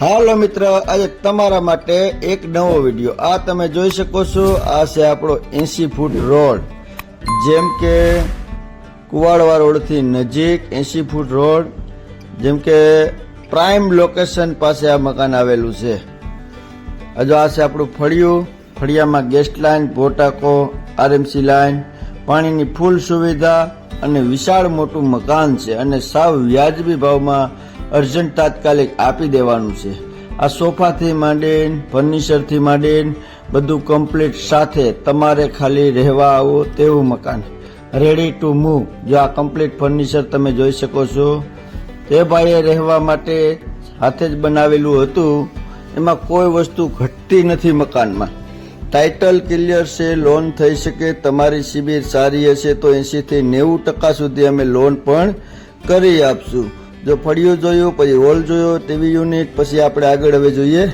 હાલો મિત્ર, આજે તમારા માટે એક નવો વીડિયો. આ તમે જોઈ શકો છો, આ છે આપણો એંસી ફૂટ રોડ. જેમ કે કુવાડવા રોડથી નજીક એંસી ફૂટ રોડ, જેમ કે પ્રાઇમ લોકેશન પાસે આ મકાન આવેલું છે. હજુ આ છે આપણું ફળિયું, ફળિયામાં ગેસ્ટ લાઇન પોટાકો આરએમસી લાઇન પાણીની ફૂલ સુવિધા અને વિશાળ મોટું મકાન છે. અને સાવ વ્યાજબી ભાવમાં અર્જન્ટ તાત્કાલિક આપી દેવાનું છે. આ સોફાથી માંડીને, ફર્નિચરથી માંડીને, બધું કમ્પ્લીટ સાથે તમારે ખાલી રહેવા આવો તેવું મકાન. રેડી ટુ મૂવ જો આ કમ્પ્લીટ ફર્નિચર તમે જોઈ શકો છો, તે ભાઈએ રહેવા માટે હાથે જ બનાવેલું હતું. એમાં કોઈ વસ્તુ ઘટતી નથી મકાનમાં. ટાઇટલ ક્લિયર છે લોન થઈ શકે, તમારી શિબિર સારી હશે તો એંશીથી નેવું ટકા સુધી અમે લોન પણ કરી આપશું. જો ફળિયું જોયું, પછી હોલ જોયો ટીવી યુનિટ પછી આપણે આગળ હવે જોઈએ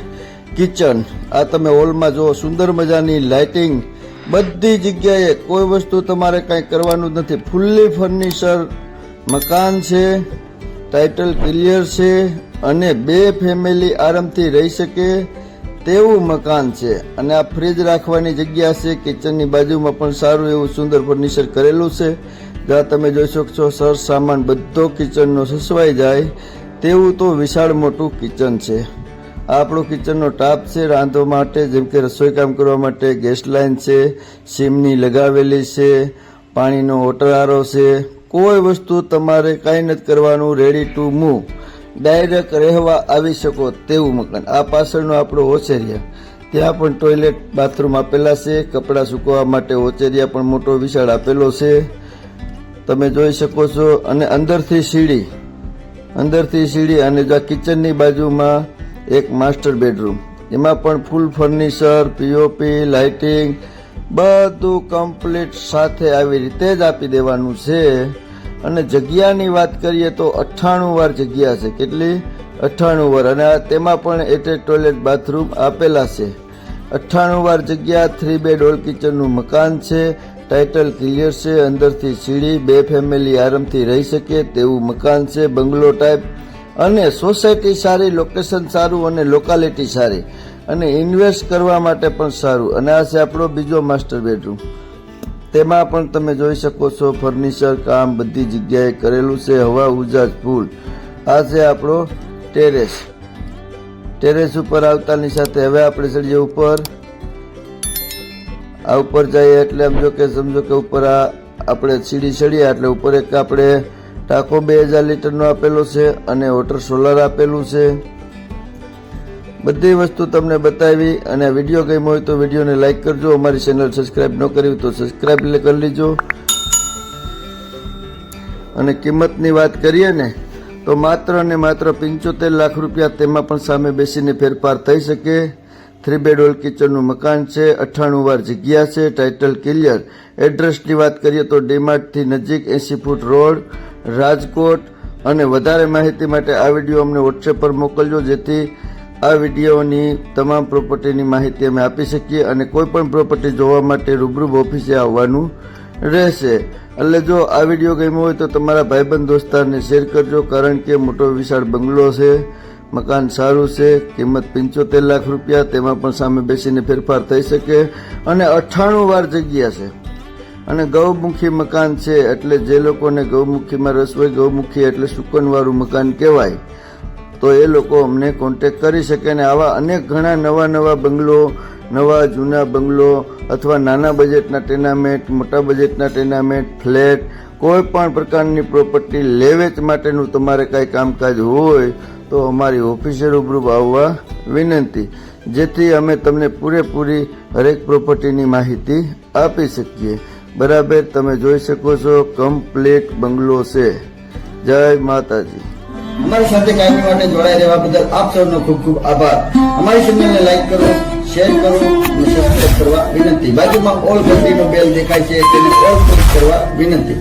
કિચન આ તમે હોલમાં જુઓ, સુંદર મજાની લાઇટિંગ બધી જગ્યાએ કોઈ વસ્તુ તમારે કાંઈ કરવાનું નથી. ફૂલ્લી ફર્નિચર મકાન છે ટાઇટલ ક્લિયર છે, અને બે ફેમિલી આરામથી રહી શકે તેવું મકાન છે. અને આ ફ્રીજ રાખવાની જગ્યા છે કિચનની બાજુમાં પણ સારું એવું સુંદર ફર્નિચર કરેલું છે. જ્યાં તમે જોઈ શકશો, સર, સામાન બધો કિચનનો સસવાઈ જાય. તેવું તો વિશાળ મોટું કિચન છે. આપણું કિચનનો ટાપ છે રાંધવા માટે, જેમ કે રસોઈ કામ કરવા માટે ગેસ લાઇન છે, સીમની લગાવેલી છે, પાણીનો ઓટરારો છે. કોઈ વસ્તુ તમારે કાંઈ નથી કરવાનું રેડી ટુ મૂવ ડાયરેક્ટ રહેવા આવી શકો તેવું મકાન. આ પાછળનો આપણો ઓચેરિયા ત્યાં પણ ટોયલેટ બાથરૂમ આપેલા છે. કપડાં સૂકવવા માટે ઓચેરિયા પણ મોટો વિશાળ આપેલો છે. તમે જોઈ શકો છો અને અંદરથી સીડી. અંદરથી સીડી અને જો કિચનની બાજુમાં એક માસ્ટર બેડરૂમ. એમાં પણ ફૂલ ફર્નિચર, પીઓપી, લાઇટિંગ, બધું કમ્પ્લીટ સાથે આવી રીતે જ આપી દેવાનું છે. અને જગ્યાની વાત કરીએ તો અઠ્ઠાણું વાર જગ્યા છે. કેટલી? અઠ્ઠાણું વાર. અને તેમાં પણ એટેચ ટોયલેટ બાથરૂમ આપેલા છે. અઠ્ઠાણું વાર જગ્યા થ્રી બેડ ઓલ કિચનનું મકાન છે. ટાઇટલ ક્લિયર છે, અંદરથી સીડી, બે ફેમિલી આરામથી રહી શકે તેવું મકાન છે, બંગલો ટાઈપ અને સોસાયટી સારી લોકેશન સારું અને લોકાલિટી સારી. અને ઇન્વેસ્ટ કરવા માટે પણ સારું. અને આ છે આપણો બીજો માસ્ટર બેડરૂમ તેમાં પણ તમે જોઈ શકો છો ફર્નિચર કામ બધી જગ્યાએ કરેલું છે, હવા ઉજાજ ફૂલ આ છે આપણો ટેરેસ ટેરેસ ઉપર આવતાની સાથે હવે આપણે ચડીએ ઉપર. આ ઉપર જઈએ એટલે એમ જો કે સમજો કે ઉપર આ આપણે સીડી ચડીએ એટલે ઉપર એક આપણે ટાંકો બે હજાર લીટરનો આપેલો છે અને વોટર સોલર આપેલું છે. બધી વસ્તુ તમને બતાવી અને વીડિયો ગમ્યો હોય તો વિડીયોને લાઈક કરજો. અમારી ચેનલ સબસ્ક્રાઈબ ન કરી તો સબસ્ક્રાઈબ કરી લેજો. અને કિંમતની વાત કરીએ ને, તો માત્ર અને માત્ર પંચોતેર લાખ રૂપિયા તેમાં પણ સામે બેસીને ફેરફાર થઈ શકે. થ્રી બેડ કિચનનું મકાન છે અઠ્ઠાણું વાર જગ્યા છે ટાઇટલ ક્લિયર એડ્રેસની વાત કરીએ તો ડીમાર્ટથી નજીક એંસી ફૂટ રોડ, રાજકોટ, અને વધારે માહિતી માટે આ વીડિયો અમને વોટ્સએપ પર મોકલજો, જેથી આ વિડીયોની તમામ પ્રોપર્ટીની માહિતી અમે આપી શકીએ અને કોઈ પણ પ્રોપર્ટી જોવા માટે રૂબરૂબ ઓફિસે આવવાનું રહેશે. એટલે જો આ વીડિયો ગમ્યો હોય તો તમારા ભાઈબંધ દોસ્તારને શેર કરજો, કારણ કે મોટો વિશાળ બંગલો છે. મકાન સારું છે, કિંમત પંચોતેર લાખ રૂપિયા, તેમાં પણ સામે બેસીને ફેરફાર થઈ શકે અને અઠ્ઠાણું વાર જગ્યા છે. અને ગૌમુખી મકાન છે એટલે જે લોકોને ગૌમુખીમાં રસ હોય, ગૌમુખી એટલે સુકનવાળું મકાન કહેવાય, તો એ લોકો અમને કોન્ટેક કરી શકે અને આવા અનેક ઘણા નવા નવા બંગલો, નવા જૂના બંગલો અથવા નાના બજેટના ટેનામેન્ટ મોટા બજેટના ટેનામેન્ટ ફ્લેટ કોઈ પણ પ્રકારની પ્રોપર્ટી લેવેચ માટેનું તમારે કાંઈ કામકાજ હોય તો અમારી ઓફિસે રૂબરૂ આવવા વિનંતી, જેથી અમે તમને પૂરેપૂરી હરેક પ્રોપર્ટીની માહિતી આપી શકીએ. બરાબર, તમે જોઈ શકો છો, કમ્પ્લીટ બંગલો છે. જય માતાજી. અમારી સાથે કાયમી માટે જોડાઈ રહેવા બદલ આપ સૌનો ખૂબ ખૂબ આભાર. અમારી ચેનલને લાઈક કરો, શેર કરો અને સબસ્ક્રાઇબ કરવા વિનંતી. બાજુમાં ઓલ ઘંટીનો બેલ દેખાય છે, તેને ઓલ ક્લિક કરવા વિનંતી.